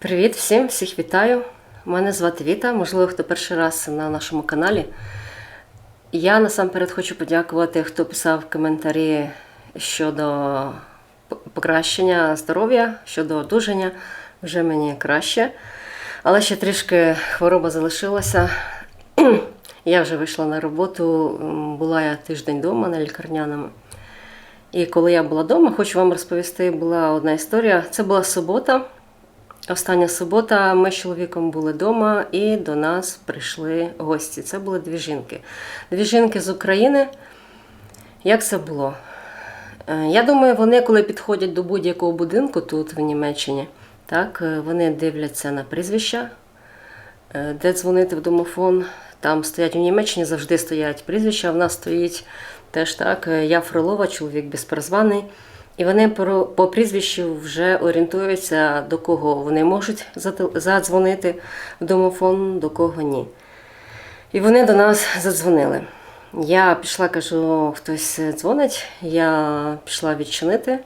Привіт всім, всіх вітаю. Мене звати Віта. Можливо, хто перший раз на нашому каналі. Я насамперед хочу подякувати, хто писав коментарі щодо покращення здоров'я, щодо одужання. Вже мені краще. Але ще трішки хвороба залишилася. Я вже вийшла на роботу, була я тиждень вдома на лікарняному. І коли я була вдома, хочу вам розповісти, була одна історія. Це була субота. Остання субота ми з чоловіком були вдома і до нас прийшли гості. Це були дві жінки. Дві жінки з України. Як це було? Е, Я думаю, вони, коли підходять до будь-якого будинку тут, в Німеччині, так, е, вони дивляться на прізвища, е, де дзвонити в домофон. Там стоять у Німеччині завжди стоять прізвища. В нас стоїть теж так. Я Фролова, чоловік безперезваний. І вони по, прізвищу вже орієнтуються, до кого вони можуть задзвонити в домофон, до кого ні. І вони до нас задзвонили. Я пішла, кажу, хтось дзвонить. Я пішла відчинити.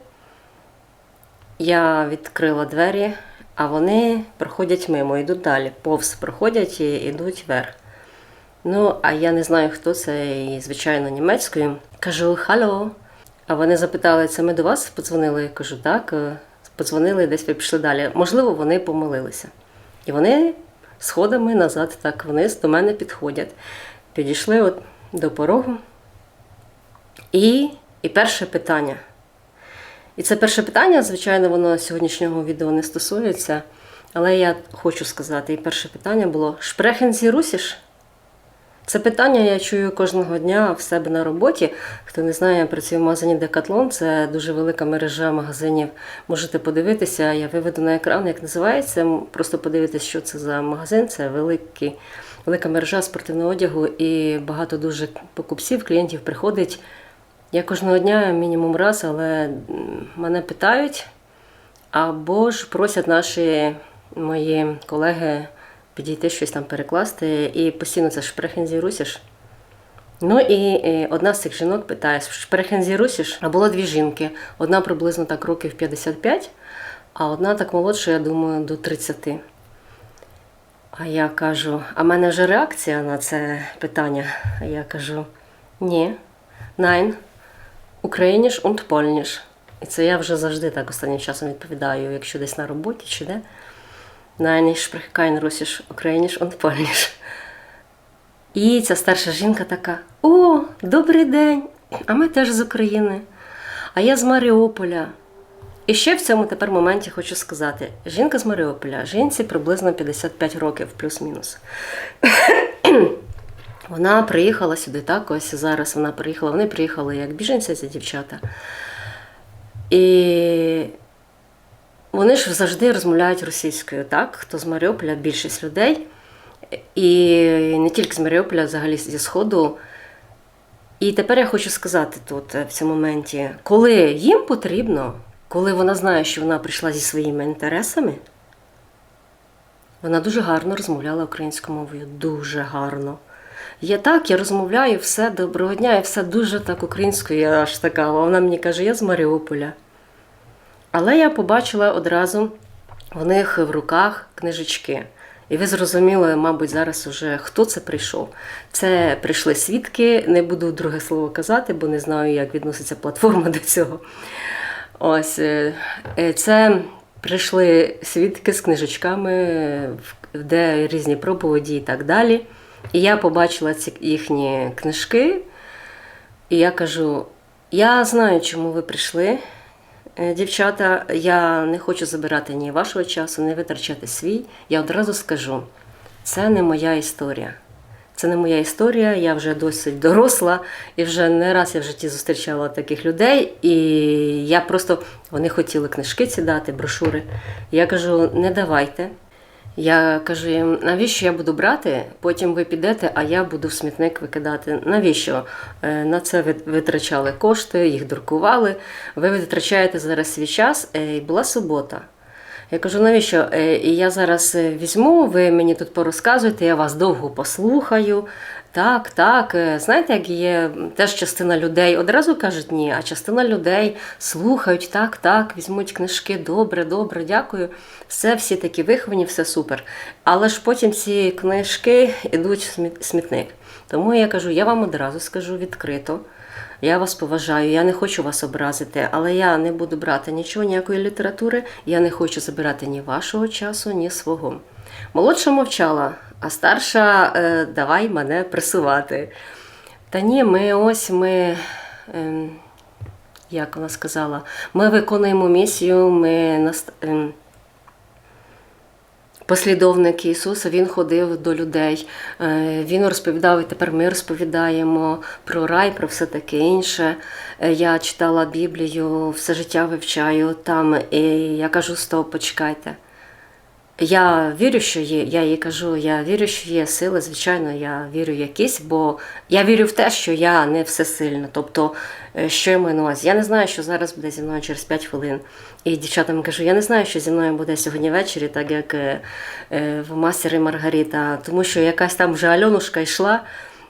Я відкрила двері, а вони проходять мимо, йдуть далі. Повз проходять і йдуть вверх. Ну, а я не знаю, хто це, і, звичайно, німецькою. Кажу хало. А вони запитали, це ми до вас подзвонили? Я кажу, так, е, подзвонили, десь пішли далі. Можливо, вони помилилися. І вони сходами назад, так вниз до мене підходять. Підійшли от до порогу. І, і перше питання. І це перше питання, звичайно, воно сьогоднішнього відео не стосується. Але я хочу сказати, і перше питання було: Шпрехен зі русіш? Це питання я чую кожного дня в себе на роботі. Хто не знає, я працюю в магазині Decathlon, це дуже велика мережа магазинів. Можете подивитися, я виведу на екран, як називається. Просто подивитись, що це за магазин. Це великий, велика мережа спортивного одягу і багато дуже покупців, клієнтів приходить. Я кожного дня мінімум раз, але мене питають або ж просять наші мої колеги підійти щось там перекласти, і постійно це шпрехензі русіш. Ну і, одна з цих жінок питає: шпрехензі русіш? А було дві жінки. Одна приблизно так років 55, а одна так молодша, я думаю, до 30. А я кажу, а в мене вже реакція на це питання. А я кажу: ні, nein, україніш und польніш. І це я вже завжди так останнім часом відповідаю, якщо десь на роботі чи де. Nein, ich spreche kein Russisch, Ukrainisch und Polnisch. І ця старша жінка така: О, добрий день! А ми теж з України. А я з Маріуполя. І ще в цьому тепер моменті хочу сказати: жінка з Маріуполя, жінці приблизно 55 років, плюс-мінус. Вона приїхала сюди, так, ось зараз вона приїхала. Вони приїхали як біженці, ці дівчата. І вони ж завжди розмовляють російською, так? Хто з Маріуполя, більшість людей. І не тільки з Маріуполя, взагалі зі Сходу. І тепер я хочу сказати тут, е, в цьому моменті, коли їм потрібно, коли вона знає, що вона прийшла зі своїми інтересами, вона дуже гарно розмовляла українською мовою. Дуже гарно. Я так, я розмовляю все доброго дня, і все дуже так українською, я аж така. А вона мені каже, я з Маріуполя. Але я побачила одразу в них в руках книжечки. І ви зрозуміли, мабуть, зараз уже хто це прийшов. Це прийшли свідки, не буду друге слово казати, бо не знаю, як відноситься платформа до цього. Ось е, е, це прийшли свідки з книжечками, де різні проповіді і так далі. І я побачила ці їхні книжки, і я кажу: я знаю, чому ви прийшли. Е, Дівчата, я не хочу забирати ні вашого часу, не витрачати свій. Я одразу скажу: це не моя історія. Це не моя історія, я вже досить доросла, і вже не раз я в житті зустрічала таких людей. І я просто вони хотіли книжки ці дати, брошури. Я кажу, не давайте. Я кажу їм, навіщо я буду брати? Потім ви підете, а я буду в смітник викидати. Навіщо? Е, На це ви витрачали кошти, їх друкували. Ви витрачаєте зараз свій час. Е, І була субота. Я кажу, навіщо? Е, я зараз е, візьму, ви мені тут порозказуєте, я вас довго послухаю. Так, так. Е, Знаєте, як є теж частина людей одразу кажуть ні, а частина людей слухають, так, так, візьмуть книжки, добре, добре, дякую. Все, всі такі виховані, все супер. Але ж потім ці книжки йдуть в смітник. Тому я кажу, я вам одразу скажу відкрито. Я вас поважаю, я не хочу вас образити, але я не буду брати нічого, ніякої літератури. Я не хочу забирати ні вашого часу, ні свого. Молодша мовчала, а старша е, давай мене пресувати. Та ні, ми ось ми. ем, як вона сказала, ми виконуємо місію, ми ем, послідовник Ісуса, Він ходив до людей, е, Він розповідав, і тепер ми розповідаємо про рай, про все таке інше. Е, Я читала Біблію, все життя вивчаю там, і я кажу: стоп, почекайте. Я вірю, що є. Я їй кажу, я вірю, що є сили. Звичайно, я вірю якісь, бо я вірю в те, що я не всесильна. Тобто, е, що я маю на увазі? Я не знаю, що зараз буде зі мною через 5 хвилин. І дівчатам кажу, я не знаю, що зі мною буде сьогодні ввечері, так як е, е, в мастері Маргарита, тому що якась там вже Альонушка йшла.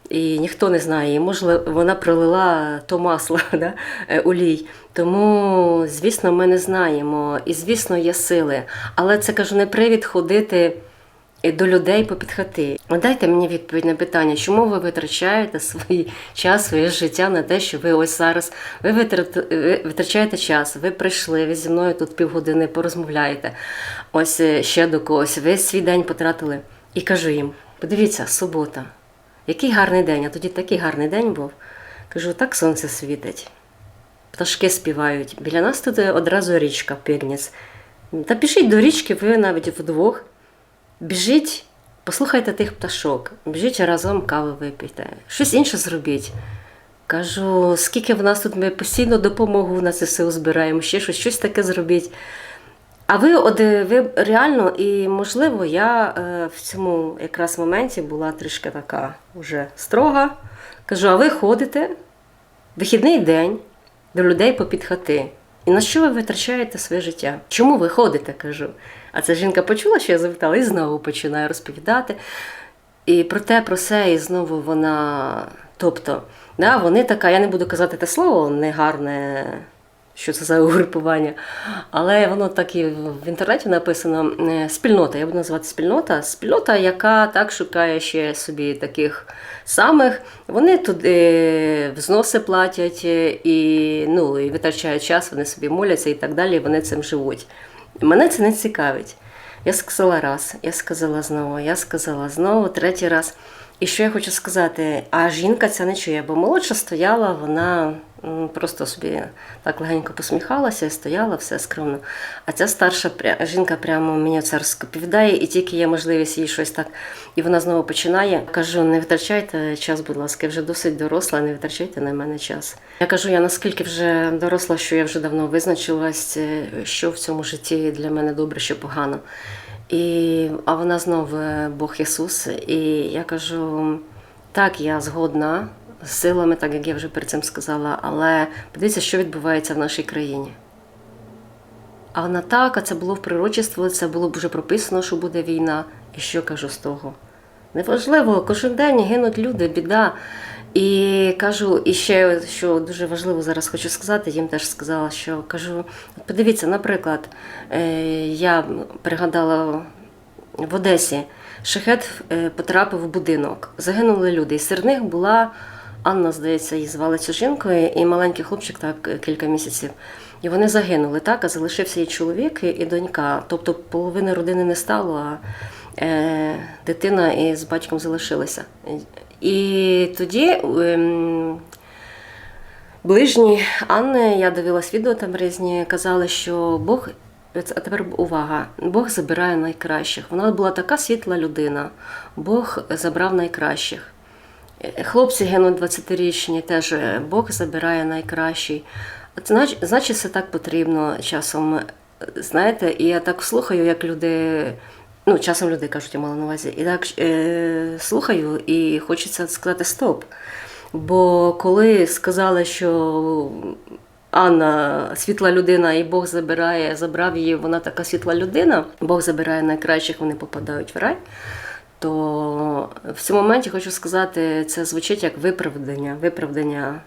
І ніхто не знає, можливо, вона пролила то масло, да? е, олій. Тому, звісно, ми не знаємо. І, звісно, є сили. Але це кажу, не привід ходити е, до людей попід хати. Дайте мені відповідь на питання, чому ви витрачаєте свій час, своє життя на те, що ви ось зараз ви витрачаєте час, ви прийшли, ви зі мною тут півгодини порозмовляєте. Ось е, ще до когось, ви свій день потратили. І кажу їм: подивіться, субота. Який гарний день, а тоді такий гарний день був. Кажу, так сонце світить. Пташки співають. Біля нас тут одразу річка Пигніс. Та біжіть до річки, ви навіть вдвох. Біжіть, послухайте тих пташок, біжіть разом кави випійте, щось інше зробіть. Кажу, скільки в нас тут ми постійно допомогу на ЗСУ збираємо, ще щось, щось таке зробіть. А ви, от, е, ви реально, і можливо, я е, в цьому якраз моменті була трішки така вже строга. Кажу, а ви ходите вихідний день до людей попід хати. І на що ви витрачаєте своє життя? Чому ви ходите? кажу. А ця жінка почула, що я запитала, і знову починає розповідати. І про те, про все, і знову вона. Тобто, да, вони така, я не буду казати те слово негарне, що це за угрупування, але воно так і в інтернеті написано е, спільнота. Я буду називати спільнота. Спільнота, яка так шукає ще собі таких самих. Вони туди взноси платять е, і, ну, і витрачають час, вони собі моляться і так далі, і вони цим живуть. Мене це не цікавить. Я сказала раз, я сказала знову, я сказала знову, третій раз. І що я хочу сказати, а жінка ця не чує, бо молодша стояла, вона просто собі так легенько посміхалася і стояла все скромно. А ця старша жінка прямо мені це розповідає, і тільки є можливість їй щось так. І вона знову починає. Кажу, не витрачайте час, будь ласка, я вже досить доросла, не витрачайте на мене час. Я кажу, я наскільки вже доросла, що я вже давно визначилась, е, що в цьому житті для мене добре, що погано. І, а вона знову е, Бог Ісус. І я кажу, так, я згодна з силами, так як я вже перед цим сказала, але подивіться, що відбувається в нашій країні. А вона так, а це було в пророчестві, це було б вже прописано, що буде війна. І що кажу з того? Неважливо, кожен день гинуть люди, біда. І кажу, і ще що дуже важливо зараз хочу сказати, їм теж сказала, що кажу, подивіться, наприклад, е, я пригадала в Одесі, шахет е, потрапив в будинок, загинули люди. І серед них була Анна, здається, її звали цю жінку, і маленький хлопчик, так кілька місяців. І вони загинули, так, а залишився і чоловік, і- і донька. Тобто половини родини не стало, а е, дитина із батьком залишилася. І тоді ем, ближні Анни, я дивилась відео там різні, казали, що Бог. А тепер увага, Бог забирає найкращих. Вона була така світла людина. Бог забрав найкращих. Е, Хлопці гинуть 20-річні, теж е, Бог забирає найкращий. Знач- Значить, це так потрібно часом. е, Знаєте, і я так слухаю, як люди. Ну, часом люди кажуть, я мала на увазі. І так е, слухаю, і хочеться сказати стоп. Бо коли сказали, що Анна світла людина, і Бог забирає, забрав її, вона така світла людина. Бог забирає найкращих, вони попадають в рай. То в цьому моменті хочу сказати, це звучить як виправдання, виправдання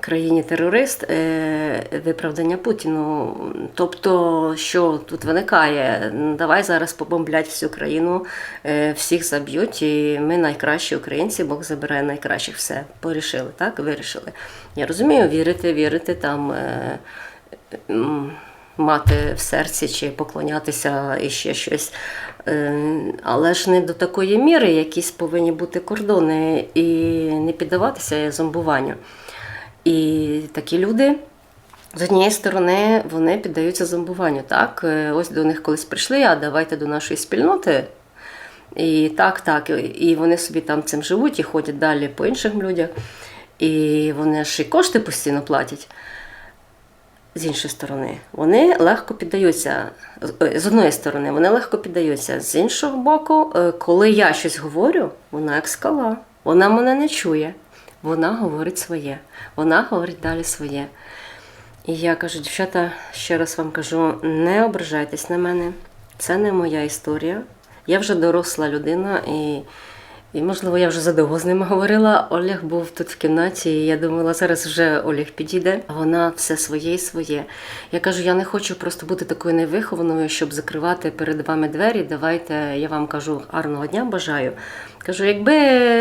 країні терорист, е, виправдання Путіну. Тобто, що тут виникає? Давай зараз побомблять всю країну, е, всіх заб'ють, і ми найкращі українці, Бог забирає найкращих. Все, порішили, так? Вирішили. Я розумію, вірити, вірити там. е, Мати в серці чи поклонятися і ще щось. Але ж не до такої міри, якісь повинні бути кордони і не піддаватися зомбуванню. І такі люди. З однієї сторони, вони піддаються зомбуванню. Так, Е, ось до них колись прийшли, а давайте до нашої спільноти. І так, так, і вони собі там цим живуть і ходять далі по інших людях. І вони ж і кошти постійно платять. З іншої сторони, вони легко піддаються. З- е, одної сторони, вони легко піддаються. З іншого боку, е, коли я щось говорю, вона як скала. Вона мене не чує. Вона говорить своє. Вона говорить далі своє. І я кажу, дівчата, ще раз вам кажу, не ображайтесь на мене. Це не моя історія. Я вже доросла людина, і, і можливо, я вже задовго з ними говорила. Олег був тут в кімнаті, і я думала, зараз вже Олег підійде. Вона все своє і своє. Я кажу, я не хочу просто бути такою невихованою, щоб закривати перед вами двері. Давайте я вам кажу гарного дня бажаю. Кажу, якби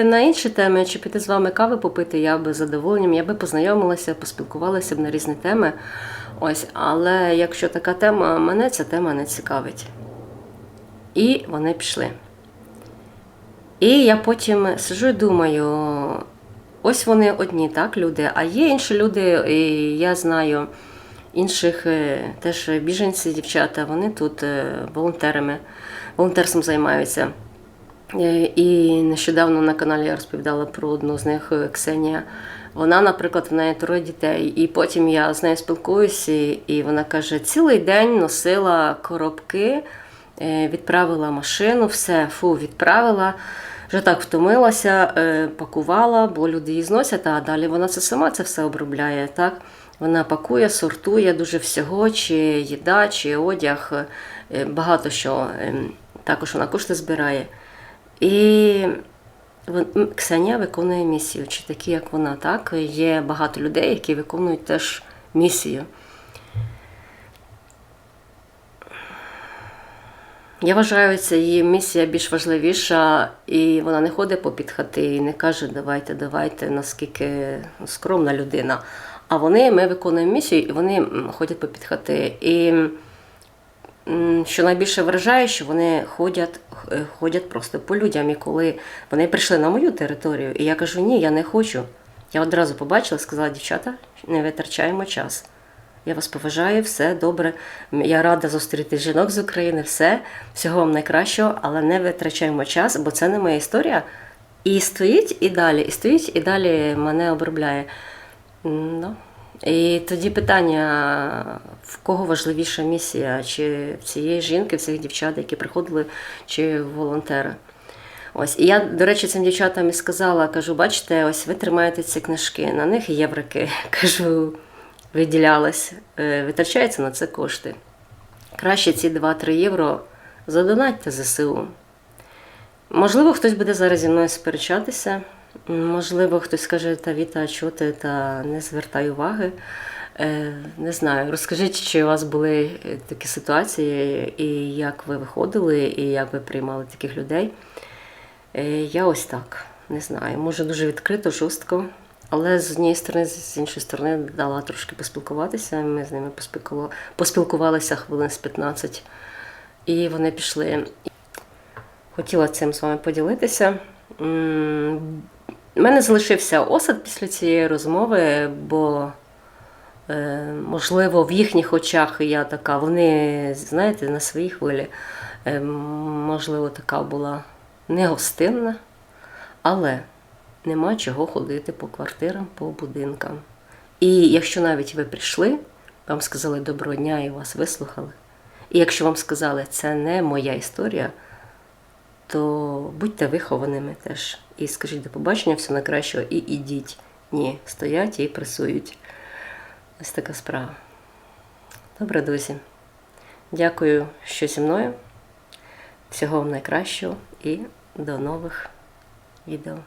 на інші теми, чи піти з вами кави попити, я би задоволенням, я би познайомилася, поспілкувалася б на різні теми. Ось, але якщо така тема, мене ця тема не цікавить. І вони пішли. І я потім сижу і думаю: ось вони одні, так, люди, а є інші люди, і я знаю інших е, теж біженці, дівчата, вони тут е, волонтерами, волонтерством займаються. Е, І нещодавно на каналі я розповідала про одну з них Ксенія. Вона, наприклад, в неї троє дітей, і потім я з нею спілкуюся, і- вона каже: цілий день носила коробки, відправила машину, все, фу, відправила. Вже так втомилася, е, пакувала, бо люди її зносять, а далі вона це сама це все обробляє. Так? Вона пакує, сортує дуже всього, чи їда, чи одяг, е, багато що. Ем, Також вона кошти збирає. І Ксенія виконує місію, чи такі, як вона, так? Є багато людей, які виконують теж місію. Я вважаю, ця її місія більш важливіша, і вона не ходить по під хати і не каже, давайте, давайте, наскільки скромна людина. А вони, ми виконуємо місію, і вони ходять по під хати. І що найбільше вражає, що вони ходять, е, ходять просто по людям. І коли вони прийшли на мою територію, і я кажу, ні, я не хочу. Я одразу побачила, сказала, дівчата, не витрачаємо час. Я вас поважаю, все добре. Я рада зустріти жінок з України, все, всього вам найкращого, але не витрачаємо час, бо це не моя історія. І стоїть і далі, і стоїть і далі мене обробляє. Ну. І тоді питання, в кого важливіша місія, чи в цієї жінки, в цих дівчат, які приходили, чи волонтери. Ось, і я, до речі, цим дівчатам і сказала, кажу, бачите, ось ви тримаєте ці книжки, на них єврики. Кажу, виділялись, е, витрачаються на це кошти. Краще ці 2-3 євро задонатьте ЗСУ. Можливо, хтось буде зараз зі мною сперечатися. Можливо, хтось скаже, та Віта, чого ти та не звертай уваги. Е, не знаю, розкажіть, чи у вас були е, такі ситуації, і як ви виходили, і як ви приймали таких людей. Я ось так не знаю. Може, дуже відкрито, жорстко. Але з однієї сторони, з іншої сторони, дала трошки поспілкуватися. Ми з ними поспілкувалися хвилин з 15, і вони пішли. Хотіла цим з вами поділитися. У мене залишився осад після цієї розмови, бо, е, можливо, в їхніх очах я така, вони, знаєте, на своїй хвилі, е, можливо, така була негостинна, але нема чого ходити по квартирам, по будинкам. І якщо навіть ви прийшли, вам сказали доброго дня і вас вислухали. І якщо вам сказали, це не моя історія, то будьте вихованими теж. І скажіть до побачення, все найкращого, і ідіть. Ні, стоять і пресують. Ось така справа. Добре, друзі. Дякую, що зі мною. Всього вам найкращого і до нових відео.